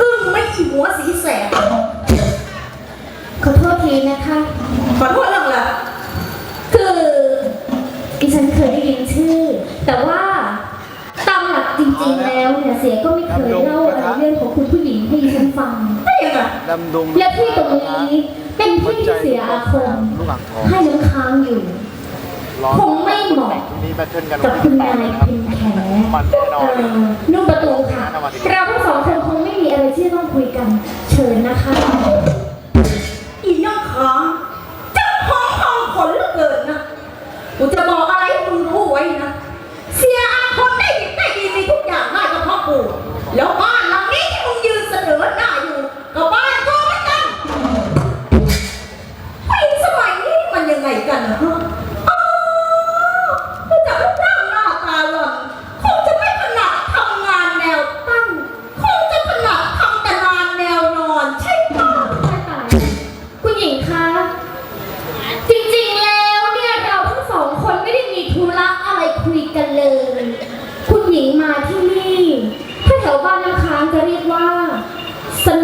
อึ้งไม่ขี่หัวสีแสบขอโทษทีนะคะ ขอโทษหรอกเคือดิฉันเคยได้ยินชื่อ แต่ว่าตามหลักจริงๆแล้วเนี่ยเสียก็ไม่เคยเล่าเรื่องของคุณผู้หญิงให้ฉันฟังได้ยังไงดำและที่ตรงนี้เป็นพี่ที่เสียอาคมให้น้ำค้างอยู่ คงไม่เหมาะมีแบทเทิลกันกับคุณนายพิมแขมันแน่นอเอนอนุ่มประตูค่ะ เราทั้งสองคนคงไม่มีอะไรที่จะต้องคุยกัน เชิญนะคะ อีน้องขางเจ้าของทองขนเหลือเกินนะกูจะบอกอะไรให้มึงรู้ไว้นะ เสียอาคนได้ดีได้ดีมีทุกอย่างได้ก็เพราะกูแล้วบ้า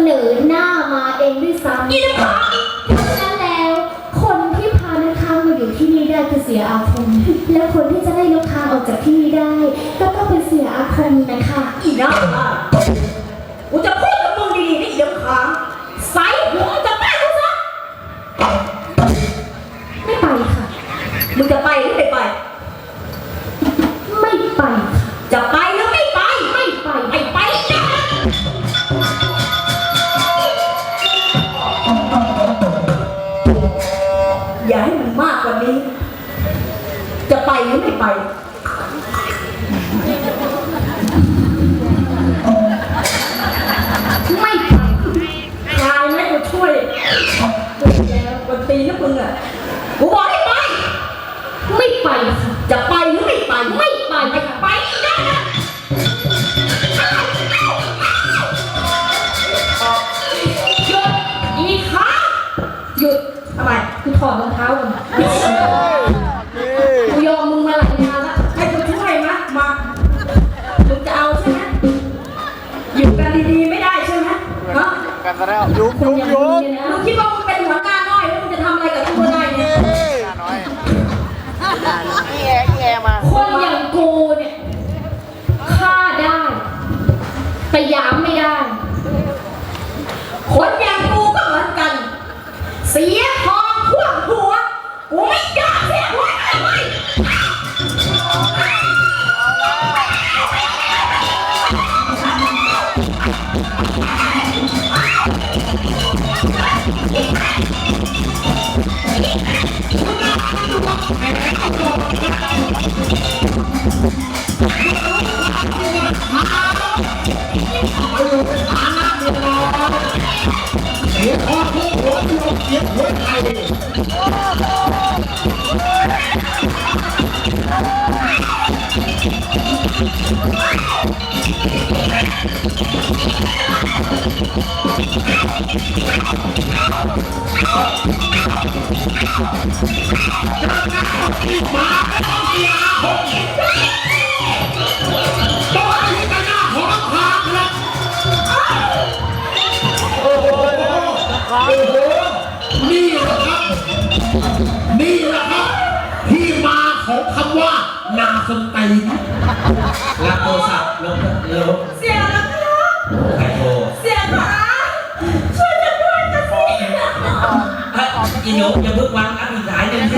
นอหน้ามาเองด้วยซ้ำอีน้ำค้างเพราะฉะนั้นแล้ว คนที่พาน้ำค้างมาอยู่ที่นี่ได้คือเสียอาคม และคนที่จะได้น้ำค้างออกจากที่นี่ได้ ก็ต้องเป็นเสียอาคมนะคะอีน้ำค้างกูจะพูดกับมึงดีๆนะอีน้ำค้างใส่หัวจะไปกูซะไม่ไปค่ะ มึงจะไปหรือไม่ไป ไม่ไปค่ะจะไปหรือไม่ไป จะไปหรือไม่ไปไม่ไปคลายไม่กูช่วยกวนตีนนะมึงอะกูบอกให้ไป ไม่ไป จะไปหรือไม่ไป ไม่ไปไปไปนะ อดรองเท้าก่อนนี่กูยอมมึงมาหลายงานละให้กูช่วยไหมมามึงจะเอาใช่ไหมอยู่กันดีๆไม่ได้ใช่ไหมฮะกันซะแล้วยุกคนยุกอย่างยุมึงกเนี่ยนะมึงคิดว่ามึงเป็นหัวหน้าน้อยแล้วมึงจะทำอะไรกับกูได้เนี่ยหน้าน้อย เสียงคอทุกหัวทุกเสียงหัวใจ นี่แหละครับ นี่แหละครับ นาสนตีนรับโทรศัพท์ลงเร็วเสียแล้วนะใครโทรเสียขาช่วยฉันด้วยจะสิเอ้ยอีหนูอย่าเพิ่งวางอัพอีกสายหนึ่งสิ